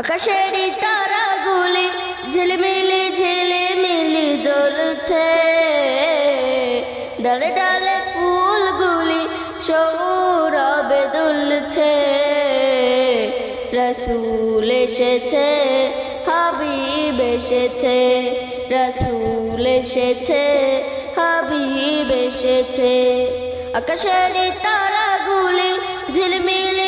আকাশেরই তারাগুলি ঝিলমিলি ঝিলিমিলি জ্বলছে। ডালে ডালে ফুলগুলি সৌরবে দুলছে। রসুল এসেছে, হাবিব এসেছে। রসুল এসেছে, হাবিব এসেছে। আকাশেরই তারাগুলি ঝিলিমিলি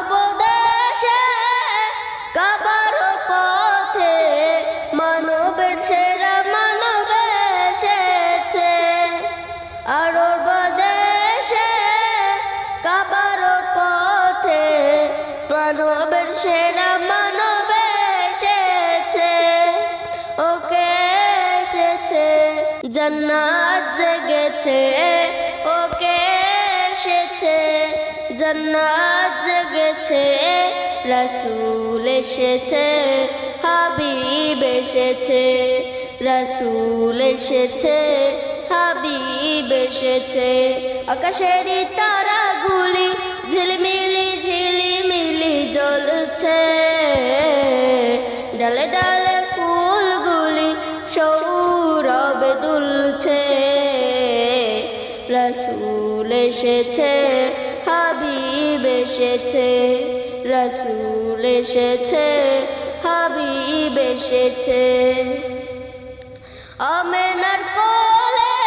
জান্নাত জেগেছে, ওকে এসেছে। জান্নাত জেগেছে, রসুল এসেছে, হাবিব এসেছে। রসুল এসেছে, হাবিব এসেছে। আকাশেরই তারাগুলি ঝিলমিলি ঝিলিমিলি জ্বলছে। ডালে ডালে দুলছে রসুল এসেছে, হাবিব এসেছে, রসুল এসেছে, হাবিব এসেছে। আমেনার কোলে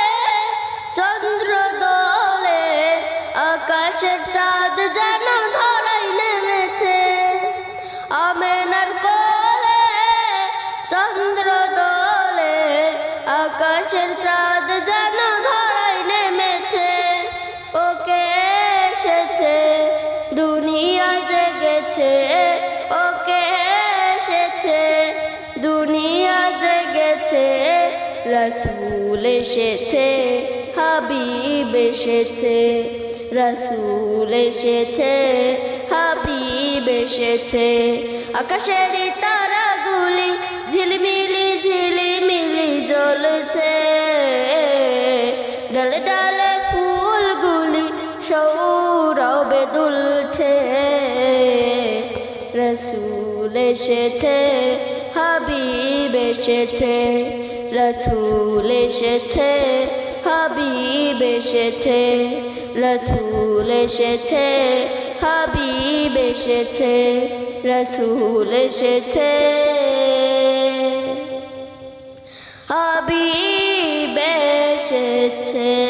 চন্দ্র দোলে আকাশের চাঁদ যেন আকাশের চাঁদ যেন ধরাই নেমেছে, ওকে এসেছে, দুনিয়া জেগেছে, ওকে এসেছে, দুনিয়া জেগেছে, রসুল এসেছে, হাবিব এসেছে, রসুল এসেছে, হাবিব এসেছে, আকাশেরই তারাগুলি ঝিলমিলি ঝিলিমিলি সৌরবে দুলছে, রসুল এসেছে, হাবিব এসেছে, রসুল এসেছে, হাবিব এসেছে, রসুল এসেছে, হাবিব এসেছে, রসুল এসেছে। হাবিব এসেছে।